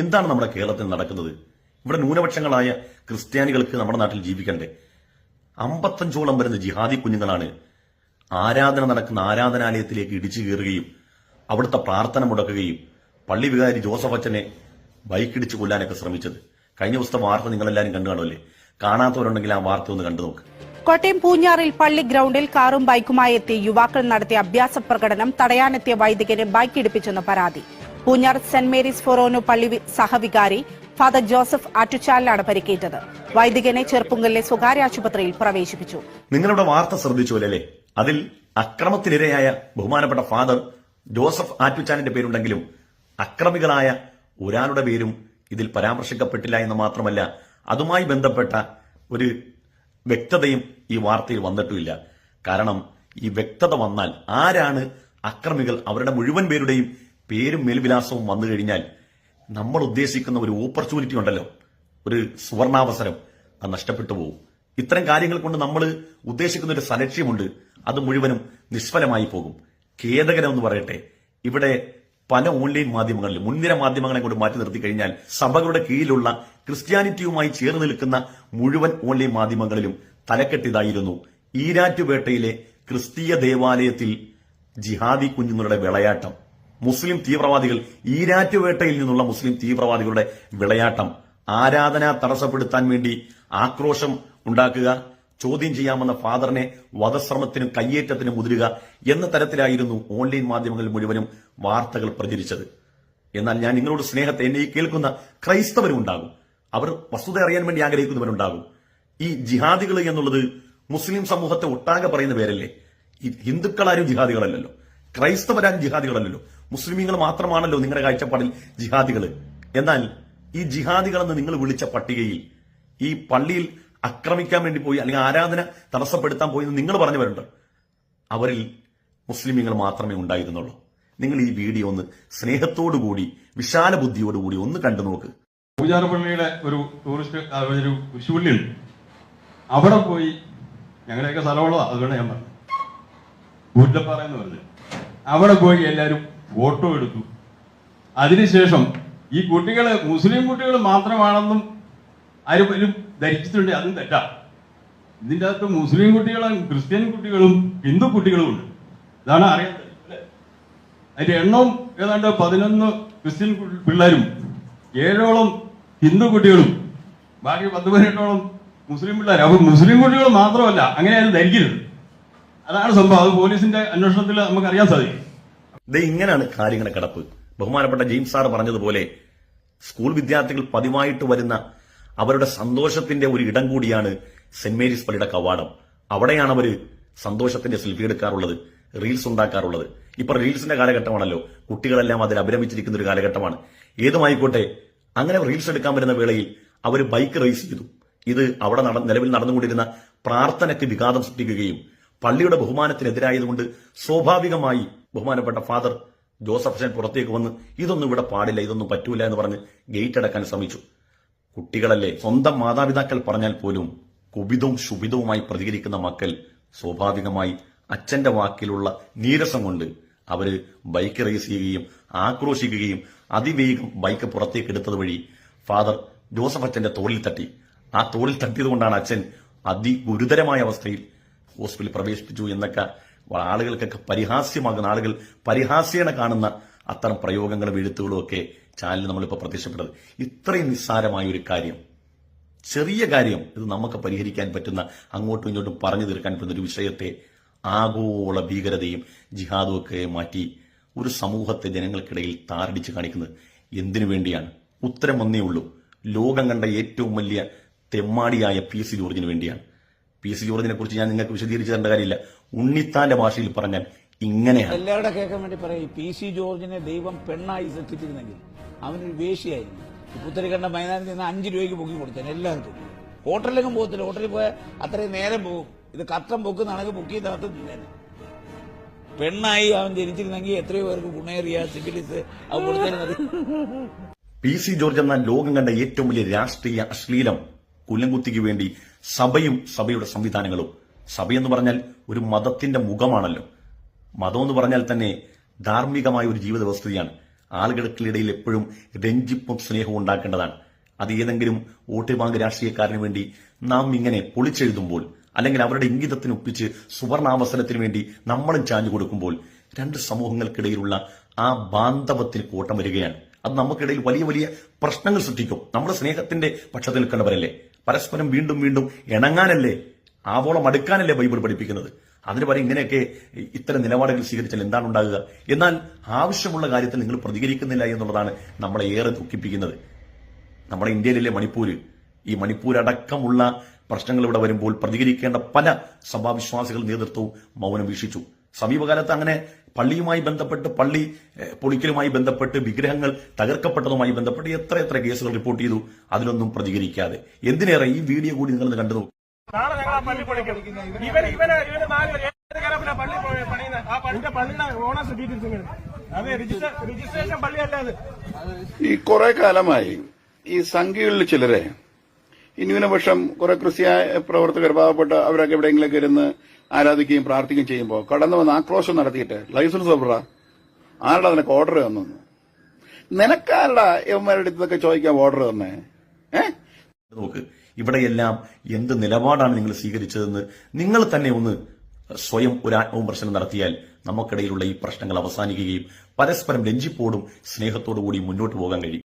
എന്താണ് നമ്മുടെ കേരളത്തിൽ നടക്കുന്നത്? ഇവിടെ ന്യൂനപക്ഷങ്ങളായ ക്രിസ്ത്യാനികൾക്ക് നമ്മുടെ നാട്ടിൽ ജീവിക്കണ്ടേ? അമ്പത്തഞ്ചോളം വരുന്ന ജിഹാദി കുഞ്ഞുങ്ങളാണ് ആരാധന നടക്കുന്ന ആരാധനാലയത്തിലേക്ക് ഇടിച്ചു കയറുകയും അവിടുത്തെ പ്രാർത്ഥന മുടക്കുകയും പള്ളി വികാരി ജോസഫ് അച്ഛനെ ബൈക്കിടിച്ച് കൊല്ലാനൊക്കെ ശ്രമിച്ചത്. കഴിഞ്ഞ ദിവസത്തെ വാർത്ത നിങ്ങളെല്ലാവരും കണ്ടു കാണുമല്ലേ? കാണാത്തവരുണ്ടെങ്കിൽ ആ വാർത്ത ഒന്ന് കണ്ടു നോക്ക്. കോട്ടയം പൂഞ്ഞാറിൽ പള്ളി ഗ്രൌണ്ടിൽ കാറും ബൈക്കുമായി എത്തി യുവാക്കൾ നടത്തിയ അഭ്യാസ പ്രകടനം തടയാനെത്തിയ വൈദികന് ബൈക്ക് ഇടിപ്പിച്ചെന്ന് പരാതി. പൂഞ്ഞാർ സെന്റ് മേരീസ് ഫൊറോനു പള്ളി സഹവികാരി ഫാദർ ജോസഫ് ആറ്റുചാലിലാണ് പരിക്കേറ്റത്. വൈദികനെ ചെറുപ്പുങ്കലിലെ സ്വകാര്യ ആശുപത്രിയിൽ പ്രവേശിപ്പിച്ചു. നിങ്ങളുടെ വാർത്ത ശ്രദ്ധിച്ചു അല്ലേ? അതിൽ അക്രമത്തിനിരയായ ബഹുമാനപ്പെട്ട ഫാദർ ജോസഫ് ആറ്റുചാലിന്റെ പേരുണ്ടെങ്കിലും അക്രമികളായ ഒരാളുടെ പേരും ഇതിൽ പരാമർശിക്കപ്പെട്ടില്ല എന്ന് മാത്രമല്ല അതുമായി ബന്ധപ്പെട്ട ഒരു വ്യക്തതയും ഈ വാർത്തയിൽ വന്നിട്ടുമില്ല. കാരണം ഈ വ്യക്തത വന്നാൽ ആരാണ് അക്രമികൾ? അവരുടെ മുഴുവൻ പേരുടെയും പേരും മേൽവിലാസവും വന്നു കഴിഞ്ഞാൽ നമ്മൾ ഉദ്ദേശിക്കുന്ന ഒരു ഓപ്പർച്യൂണിറ്റി ഉണ്ടല്ലോ. ഒരു സുവർണാവസരം. അത് നഷ്ടപ്പെട്ടു പോകും ഇത്തരം കാര്യങ്ങൾ കൊണ്ട് നമ്മൾ ഉദ്ദേശിക്കുന്ന ഒരു സലക്ഷ്യമുണ്ട്. അത് മുഴുവനും നിഷ്ഫലമായി പോകും. ഖേദകരം എന്ന് പറയട്ടെ. ഇവിടെ പല ഓൺലൈൻ മാധ്യമങ്ങളിലും മുൻനിര മാധ്യമങ്ങളെ കൊണ്ട് മാറ്റി നിർത്തി കഴിഞ്ഞാൽ സഭകളുടെ കീഴിലുള്ള ക്രിസ്ത്യാനിറ്റിയുമായി ചേർന്ന് നിൽക്കുന്ന മുഴുവൻ ഓൺലൈൻ മാധ്യമങ്ങളിലും തലക്കെട്ടിതായിരുന്നു. ഈരാറ്റുപേട്ടയിലെ ക്രിസ്തീയ ദേവാലയത്തിൽ ജിഹാദി കുഞ്ഞുങ്ങളുടെ വിളയാട്ടം. മുസ്ലിം തീവ്രവാദികൾ ഈരാറ്റുവേട്ടയിൽ നിന്നുള്ള മുസ്ലിം തീവ്രവാദികളുടെ വിളയാട്ടം. ആരാധന തടസ്സപ്പെടുത്താൻ വേണ്ടി ആക്രോശം ഉണ്ടാക്കുക ചോദ്യം ചെയ്യാമെന്ന ഫാദറിനെ വധശ്രമത്തിനും കയ്യേറ്റത്തിനും മുതിരുക എന്ന തരത്തിലായിരുന്നു ഓൺലൈൻ മാധ്യമങ്ങളിൽ മുഴുവനും വാർത്തകൾ പ്രചരിച്ചത്. എന്നാൽ ഞാൻ നിങ്ങളോട് സ്നേഹത്തെ എന്നെ ഈ കേൾക്കുന്ന ക്രൈസ്തവരും ഉണ്ടാകും അവർ വസ്തുത അറിയാൻ വേണ്ടി ആഗ്രഹിക്കുന്നവരുണ്ടാകും. ഈ ജിഹാദികൾ എന്നുള്ളത് മുസ്ലിം സമൂഹത്തെ ഒട്ടാകെ പറയുന്ന പേരല്ലേ? ഹിന്ദുക്കളാരും ജിഹാദികളല്ലല്ലോ. ക്രൈസ്തവരാരും ജിഹാദികളല്ലല്ലോ. മുസ്ലിമീങ്ങൾ മാത്രമാണല്ലോ നിങ്ങളുടെ കാഴ്ചപ്പാടിൽ ജിഹാദികൾ. എന്നാൽ ഈ ജിഹാദികളെന്ന് നിങ്ങൾ വിളിച്ച പട്ടികയിൽ ഈ പള്ളിയിൽ ആക്രമിക്കാൻ വേണ്ടി പോയി അല്ലെങ്കിൽ ആരാധന തടസ്സപ്പെടുത്താൻ പോയി എന്ന് നിങ്ങൾ പറഞ്ഞവരുണ്ട്. അവരിൽ മുസ്ലിമീങ്ങൾ മാത്രമേ ഉണ്ടായിരുന്നുള്ളൂ. നിങ്ങൾ ഈ വീഡിയോ ഒന്ന് സ്നേഹത്തോടുകൂടി വിശാല ബുദ്ധിയോടുകൂടി ഒന്ന് കണ്ടു നോക്ക്. പൂജാരപ്പള്ളിയുടെ ഒരു ടൂറിസ്റ്റ് ഒരു അവിടെ പോയി ഞങ്ങളുടെയൊക്കെ സ്ഥലമുള്ളതാ അതുകൊണ്ട് ഞാൻ പറഞ്ഞു ഊറ്റപ്പാറ എന്ന് പറഞ്ഞു അവിടെ പോയി എല്ലാവരും ഫോട്ടോ എടുത്തു അതിനുശേഷം ഈ കുട്ടികൾ മുസ്ലിം കുട്ടികൾ മാത്രമാണെന്നും ആരും ധരിച്ചിട്ടുണ്ട് അതും തെറ്റാ. ഇതിന്റെ അകത്ത് മുസ്ലിം കുട്ടികളും ക്രിസ്ത്യൻ കുട്ടികളും ഹിന്ദു കുട്ടികളും ഉണ്ട്. ഇതാണ് അറിയാത്തത്? അതിന്റെ എണ്ണവും ഏതാണ്ട് പതിനൊന്ന് ക്രിസ്ത്യൻ പിള്ളേരും ഏഴോളം ഹിന്ദു കുട്ടികളും ബാക്കി പത്ത് പതിനെട്ടോളം മുസ്ലിം പിള്ളേർ അപ്പൊ മുസ്ലിം കുട്ടികൾ മാത്രമല്ല അങ്ങനെ അത് ധരിക്കരുത്. അതാണ് സംഭവം. അത് പോലീസിന്റെ അന്വേഷണത്തിൽ നമുക്ക് അറിയാൻ സാധിക്കും. ഇത് ഇങ്ങനെയാണ് കാര്യങ്ങളെ കിടപ്പ്. ബഹുമാനപ്പെട്ട ജെയിംസ് സാർ പറഞ്ഞതുപോലെ സ്കൂൾ വിദ്യാർത്ഥികൾ പതിവായിട്ട് വരുന്ന അവരുടെ സന്തോഷത്തിന്റെ ഒരു ഇടം കൂടിയാണ് സെന്റ് മേരീസ് പള്ളിയുടെ കവാടം. അവിടെയാണ് അവർ സന്തോഷത്തിന്റെ സെൽഫി എടുക്കാറുള്ളത് റീൽസ് ഉണ്ടാക്കാറുള്ളത്. ഇപ്പൊ റീൽസിന്റെ കാലഘട്ടമാണല്ലോ. കുട്ടികളെല്ലാം അതിൽ അഭിരമിച്ചിരിക്കുന്ന ഒരു കാലഘട്ടമാണ്. ഏതുമായിക്കോട്ടെ അങ്ങനെ റീൽസ് എടുക്കാൻ വരുന്ന വേളയിൽ അവർ ബൈക്ക് റേസ് ചെയ്തു. ഇത് അവിടെ നിലവിൽ നടന്നുകൊണ്ടിരുന്ന പ്രാർത്ഥനയ്ക്ക് വിഘാതം സൃഷ്ടിക്കുകയും പള്ളിയുടെ ബഹുമാനത്തിനെതിരായതുകൊണ്ട് സ്വാഭാവികമായി ബഹുമാനപ്പെട്ട ഫാദർ ജോസഫ് സെൻ പുറത്തേക്ക് വന്ന് ഇതൊന്നും ഇവിടെ പാടില്ല ഇതൊന്നും പറ്റൂല എന്ന് പറഞ്ഞ് ഗേറ്റ് അടക്കാൻ ശ്രമിച്ചു. കുട്ടികളല്ലേ സ്വന്തം മാതാപിതാക്കൾ പറഞ്ഞാൽ പോലും കുപിതവും ശുഭിതവുമായി പ്രതികരിക്കുന്ന മക്കൾ സ്വാഭാവികമായി അച്ഛന്റെ വാക്കിലുള്ള നീരസം കൊണ്ട് അവർ ബൈക്ക് റേസ് ചെയ്യുകയും ആക്രോശിക്കുകയും അതിവേഗം ബൈക്ക് പുറത്തേക്ക് എടുത്തത് വഴി ഫാദർ ജോസഫ് അച്ഛന്റെ തോളിൽ തട്ടി. ആ തോളിൽ തട്ടിയതുകൊണ്ടാണ് അച്ഛൻ അതിഗുരുതരമായ അവസ്ഥയിൽ ഹോസ്പിറ്റലിൽ പ്രവേശിപ്പിച്ചു എന്നൊക്കെ ആളുകൾക്കൊക്കെ പരിഹാസ്യമാകുന്ന ആളുകൾ പരിഹാസ്യേന കാണുന്ന അത്തരം പ്രയോഗങ്ങളും എഴുത്തുകളും ഒക്കെ ചാനലിൽ നമ്മളിപ്പോൾ പ്രത്യക്ഷപ്പെട്ടത്. ഇത്രയും നിസ്സാരമായ ഒരു കാര്യം ചെറിയ കാര്യം ഇത് നമുക്ക് പരിഹരിക്കാൻ പറ്റുന്ന അങ്ങോട്ടും ഇങ്ങോട്ടും പറഞ്ഞു തീർക്കാൻ പറ്റുന്ന ഒരു വിഷയത്തെ ആഗോള ഭീകരതയും ജിഹാദും ഒക്കെ മാറ്റി ഒരു സമൂഹത്തെ ജനങ്ങൾക്കിടയിൽ താറടിച്ച് കാണിക്കുന്നത് എന്തിനു വേണ്ടിയാണ്? ഉത്തരം ഒന്നേ ഉള്ളൂ. ലോകം കണ്ട ഏറ്റവും വലിയ തെമ്മാടിയായ പി സി ജോർജിന് വേണ്ടിയാണ്. പി സി ജോർജിനെ കുറിച്ച് ഞാൻ നിങ്ങൾക്ക് വിശദീകരിച്ചു തരേണ്ട കാര്യമില്ല. ഉണ്ണിത്താന്റെ ഭാഷയിൽ പറഞ്ഞാൽ ഇങ്ങനെയാണ്. എല്ലാവരുടെ കേൾക്കാൻ വേണ്ടി പറയും പി സി ജോർജിനെ ദൈവം പെണ്ണായി സൃഷ്ടിച്ചിരുന്നെങ്കിൽ അവനൊരു വേശിയായിരുന്നു പുത്തരി പുത്തരിക്കണ്ട മൈതാനത്തിൽ നിന്ന് അഞ്ച് രൂപയ്ക്ക് പൊക്കി കൊടുത്തേനെ എല്ലാവർക്കും. ഹോട്ടലിലേക്കും പോകത്തില്ല. ഹോട്ടലിൽ പോയാൽ അത്രയും നേരം പോകും. ഇത് കത്തം പൊക്കുന്നാണെങ്കിൽ പൊക്കി തകർത്ത് തിന്നേനെ പെണ്ണായി അവൻ ജനിച്ചിരുന്നെങ്കിൽ എത്രയോ പേർക്ക് ഗുണേറിയ സിഫിലിസ് അവൻ കൊടുത്തിരുന്നത് പി സി ജോർജ് എന്ന ലോകം കണ്ട ഏറ്റവും വലിയ രാഷ്ട്രീയ അശ്ലീലം കുല്ലംകുത്തിക്ക് വേണ്ടി സഭയും സഭയുടെ സംവിധാനങ്ങളും. എന്ന് പറഞ്ഞാൽ ഒരു മതത്തിന്റെ മുഖമാണല്ലോ. മതം എന്ന് പറഞ്ഞാൽ തന്നെ ധാർമ്മികമായ ഒരു ജീവിത വ്യവസ്ഥയാണ് ആളുകൾക്കിടയിൽ എപ്പോഴും രഞ്ജിപ്പും സ്നേഹവും ഉണ്ടാക്കേണ്ടതാണ്. അത് ഏതെങ്കിലും വോട്ട് ബാങ്ക് രാഷ്ട്രീയക്കാരന് വേണ്ടി നാം ഇങ്ങനെ പൊളിച്ചെഴുതുമ്പോൾ അല്ലെങ്കിൽ അവരുടെ ഇംഗിതത്തിന് ഒപ്പിച്ച് സുവർണാവസരത്തിന് വേണ്ടി നമ്മളും ചാഞ്ഞു കൊടുക്കുമ്പോൾ രണ്ട് സമൂഹങ്ങൾക്കിടയിലുള്ള ആ ബാന്ധവത്തിന് കോട്ടം വരികയാണ്. അത് നമുക്കിടയിൽ വലിയ വലിയ പ്രശ്നങ്ങൾ സൃഷ്ടിക്കും. നമ്മുടെ സ്നേഹത്തിന്റെ പക്ഷത്തിൽ നിൽക്കേണ്ടവരല്ലേ? പരസ്പരം വീണ്ടും വീണ്ടും ഇണങ്ങാനല്ലേ ആവോളം അടുക്കാനല്ലേ ബൈബിൾ പഠിപ്പിക്കുന്നത്? അതിന് പറയും ഇങ്ങനെയൊക്കെ ഇത്തരം നിലപാടുകൾ സ്വീകരിച്ചാൽ എന്താണ് ഉണ്ടാകുക? എന്നാൽ ആവശ്യമുള്ള കാര്യത്തിൽ നിങ്ങൾ പ്രതികരിക്കുന്നില്ല എന്നുള്ളതാണ് നമ്മളെ ഏറെ ദുഃഖിപ്പിക്കുന്നത്. നമ്മുടെ ഇന്ത്യയിലെ മണിപ്പൂര് ഈ മണിപ്പൂർ അടക്കമുള്ള പ്രശ്നങ്ങൾ ഇവിടെ വരുമ്പോൾ പ്രതികരിക്കേണ്ട പല സഭാവിശ്വാസികൾ നേതൃത്വവും മൗനം വീക്ഷിച്ചു. സമീപകാലത്ത് അങ്ങനെ പള്ളിയുമായി ബന്ധപ്പെട്ട് പള്ളി പൊളിക്കലുമായി ബന്ധപ്പെട്ട് വിഗ്രഹങ്ങൾ തകർക്കപ്പെട്ടതുമായി ബന്ധപ്പെട്ട് എത്ര എത്ര കേസുകൾ റിപ്പോർട്ട് ചെയ്തു അതിലൊന്നും പ്രതികരിക്കാതെ. എന്തിനേറെ ഈ വീഡിയോ കൂടി നിങ്ങൾ കണ്ടു നോക്കൂ. നാളെ ഞങ്ങൾ പള്ളി പൊളിക്കും. ഇവന് ഇവന് ഇവന് നാല് പേര് ഏത് കാലത്തിലാ പള്ളി ആ പള്ളിയുടെ അത് രജിസ്ട്രേഷൻ പള്ളിയല്ല അത്? ഈ കുറെ കാലമായി ഈ സംഖ്യകളിൽ ചിലരെ ഈ ന്യൂനപക്ഷം കുറെ ക്രിസ്ത്യായ പ്രവർത്തകർ പാവപ്പെട്ട അവരൊക്കെ എവിടെയെങ്കിലൊക്കെ ഇരുന്ന് ആരാധിക്കുകയും പ്രാർത്ഥിക്കുകയും ചെയ്യുമ്പോൾ കടന്നു വന്ന് ആക്രോശം നടത്തിയിട്ട് ലൈസൻസ് എവിടാ ആരുടെ നിനക്ക് ഓർഡർ തന്നു? നിനക്കാരുടെ ഇവന്മാരുടെ ഇതൊക്കെ ചോദിക്കാൻ ഓർഡർ തന്നെ? നോക്ക് നോക്ക് ഇവിടെയെല്ലാം എന്ത് നിലപാടാണ് നിങ്ങൾ സ്വീകരിച്ചതെന്ന് നിങ്ങൾ തന്നെ ഒന്ന് സ്വയം ഒരു ആത്മവിമർശനം നടത്തിയാൽ നമുക്കിടയിലുള്ള ഈ പ്രശ്നങ്ങൾ അവസാനിക്കുകയും പരസ്പരം രഞ്ജിപ്പോടും സ്നേഹത്തോടു കൂടി മുന്നോട്ട് പോകാൻ കഴിയും.